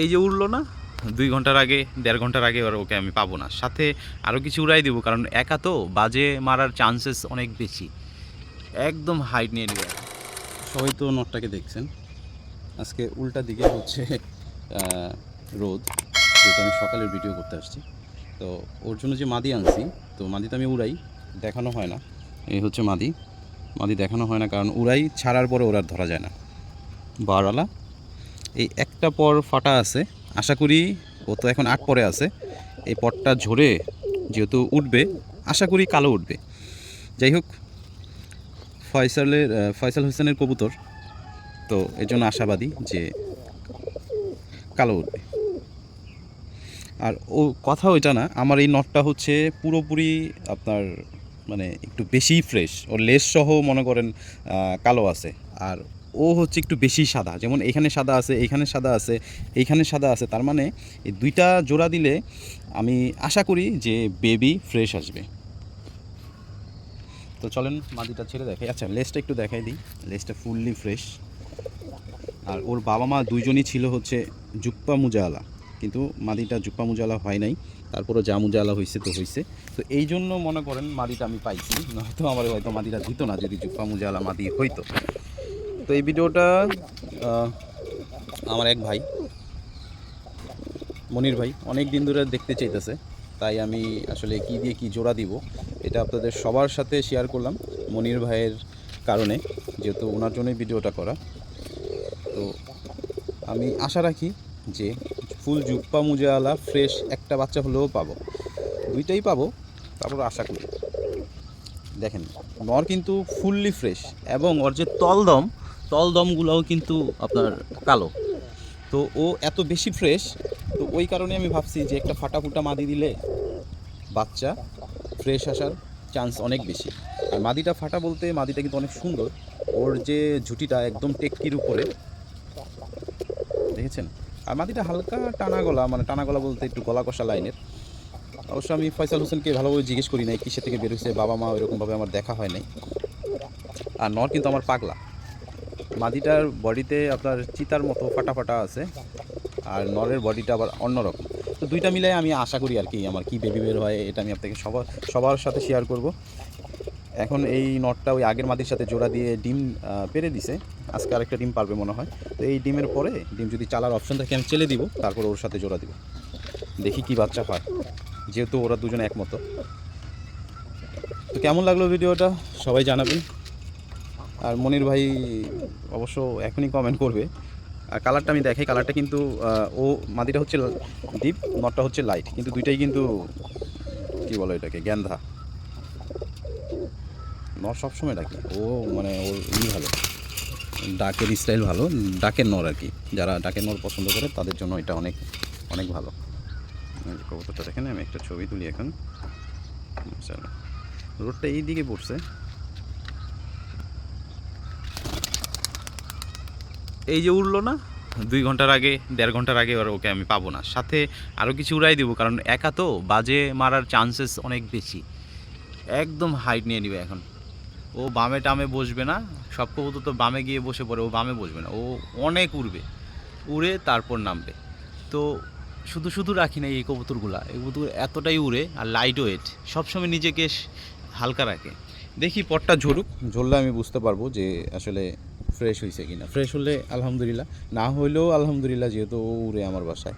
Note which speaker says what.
Speaker 1: এই যে উড়লো না, দুই ঘণ্টার আগে, দেড় ঘণ্টার আগে ওকে আমি পাবো না। সাথে আরও কিছু উড়াই দেবো, কারণ একা তো বাজে মারার চান্সেস অনেক বেশি। একদম হাইট নিয়ে নেবে।
Speaker 2: সবাই তো নটটাকে দেখছেন। আজকে উল্টা দিকে হচ্ছে রোদ, যেহেতু আমি সকালের ভিডিও করতে আসছি। তো ওর জন্য যে মাদি আনছি, তো মাদি তো আমি উড়াই, দেখানো হয় না। এই হচ্ছে মাদি। মাদি দেখানো হয় না, কারণ উড়াই ছাড়ার পরে ওরা ধরা যায় না। বারওয়ালা এই একটা পর ফাটা আছে। আশা করি ও তো এখন আট পরে আছে। এই পটটা ঝরে যেহেতু উঠবে, আশা করি কালো উঠবে। যাই হোক, ফয়সালের ফয়সাল হোসেনের কবুতর। তো এর জন্য আশাবাদী যে কালো উঠবে। আর ও কথা ওইটা না, আমার এই নটটা হচ্ছে পুরোপুরি আপনার মানে একটু বেশিই ফ্রেশ ওর লেস সহ মনে করেন কালো আছে। আর ও হচ্ছে একটু বেশি সাদা। যেমন এখানে সাদা আছে এইখানে সাদা আছে এইখানে সাদা আছে। তার মানে এই দুইটা জোড়া দিলে আমি আশা করি যে বেবি ফ্রেশ আসবে। তো চলেন মাদিটা ছেড়ে দেখাই। আচ্ছা লেসটা একটু দেখাই দিই। লেসটা ফুললি ফ্রেশ। আর ওর বাবা মা দুইজনই ছিল হচ্ছে জুপ্পা মুজাওয়ালা কিন্তু মাদিটা জুপ্পা মুজাওয়ালা হয় নাই। তারপরও যা মুজাওয়ালা হয়েছে তো হয়েছে তো এই জন্য মনে করেন মাদিটা আমি পাইছি। নয়তো আমার হয়তো মাদিটা দিত না যদি জুপ্পা মুজাওয়ালা মাদি হইতো। তো এই ভিডিওটা আমার এক ভাই, মনির ভাই, অনেক দিন ধরে দেখতে চাইতেছে। তাই আমি আসলে কি দিয়ে কি জোড়া দিব, এটা আপনাদের সবার সাথে শেয়ার করলাম মনির ভাইয়ের কারণে, যেহেতু ওনার জন্যই ভিডিওটা করা। তো আমি আশা রাখি যে ফুল জুপ্পা মুজাওয়ালা ফ্রেশ একটা বাচ্চা হলেও পাবো। দুইটাই পাবো, তারপর আশা করি। দেখেন, নর কিন্তু ফুললি ফ্রেশ এবং ওর যে তলদম তলদমগুলোও কিন্তু আপনার কালো। তো ও এত বেশি ফ্রেশ তো ওই কারণে আমি ভাবছি যে একটা ফাটা ফুটা মাদি দিলে বাচ্চা ফ্রেশ আসার চান্স অনেক বেশি। আর মাদিটা ফাটা বলতে মাদিটা কিন্তু অনেক সুন্দর। ওর যে ঝুটিটা একদম টেক্কির উপরে। দেখেছেন? আর মাদিটা হালকা টানা গলা মানে টানা গলা বলতে একটু গলা কষা লাইনের। অবশ্য আমি ফয়সাল হোসেনকে ভালোভাবে জিজ্ঞেস করি নাই কিসে থেকে বেরোচ্ছে বাবা মা ওইরকমভাবে আমার দেখা হয় নাই। আর নর কিন্তু আমার পাগলা। মাদিটার বডিতে আপনার চিতার মতো ফাটা ফাটা আছে, আর নরের বডিটা আবার অন্যরকম। তো দুইটা মিলে আমি আশা করি আর কি আমার কি বেবি বের হয়, এটা আমি আপনাকে সবার সবার সাথে শেয়ার করব। এখন এই নটটা ওই আগের মাদির সাথে জোড়া দিয়ে ডিম পেরে দিছে। আজকে আরেকটা ডিম পারবে মনে হয়। তো এই ডিমের পরে ডিম যদি চালার অপশন থাকে, আমি চেলে দিব, তারপর ওর সাথে জোড়া দিব। দেখি কি বাচ্চা হয়, যেহেতু ওরা দুজনে একমত। তো কেমন লাগল ভিডিওটা? সবাই জানাবেন। আর মনির ভাই অবশ্য এখনই কমেন্ট করবে। আর কালারটা আমি দেখাই কালারটা কিন্তু ও মাদিটা হচ্ছে ডিপ নটটা হচ্ছে লাইট কিন্তু দুইটাই কিন্তু, কি বলো এটাকে গ্যান্ধা নর সবসময় ডাকে। ও মানে ওর ই ভালো। ডাকের স্টাইল ভালো, ডাকের নর আর কি যারা ডাকের নর পছন্দ করে, তাদের জন্য এটা অনেক অনেক ভালো। কবুতরটা দেখেন, আমি একটা ছবি তুলি এখন। রোডটা এই দিকে পড়ছে।
Speaker 1: এই যে উড়লো না, দুই ঘণ্টার আগে, দেড় ঘণ্টার আগে আর ওকে আমি পাবো না। সাথে আরও কিছু উড়াই দেবো, কারণ একা তো বাজে মারার চান্সেস অনেক বেশি। একদম হাইট নিয়ে নিবে এখন। ও বামে টামে বসবে না, সব কবুতর তো বামে গিয়ে বসে পড়ে, ও বামে বসবে না। ও অনেক উড়বে। উড়ে তারপর নামবে। তো শুধু শুধু রাখি না এই কবুতরগুলা। এই কবুতর এতটাই উড়ে আর লাইট ওয়েট সবসময় নিজেকে হালকা রাখে।
Speaker 2: দেখি পটটা ঝরুক। ঝরলে আমি বুঝতে পারব যে আসলে ফ্রেশ হয়েছে কিনা। ফ্রেশ হলে আলহামদুলিল্লাহ। না হইলেও আলহামদুলিল্লাহ যেহেতু উড়ে আমার বাসায়।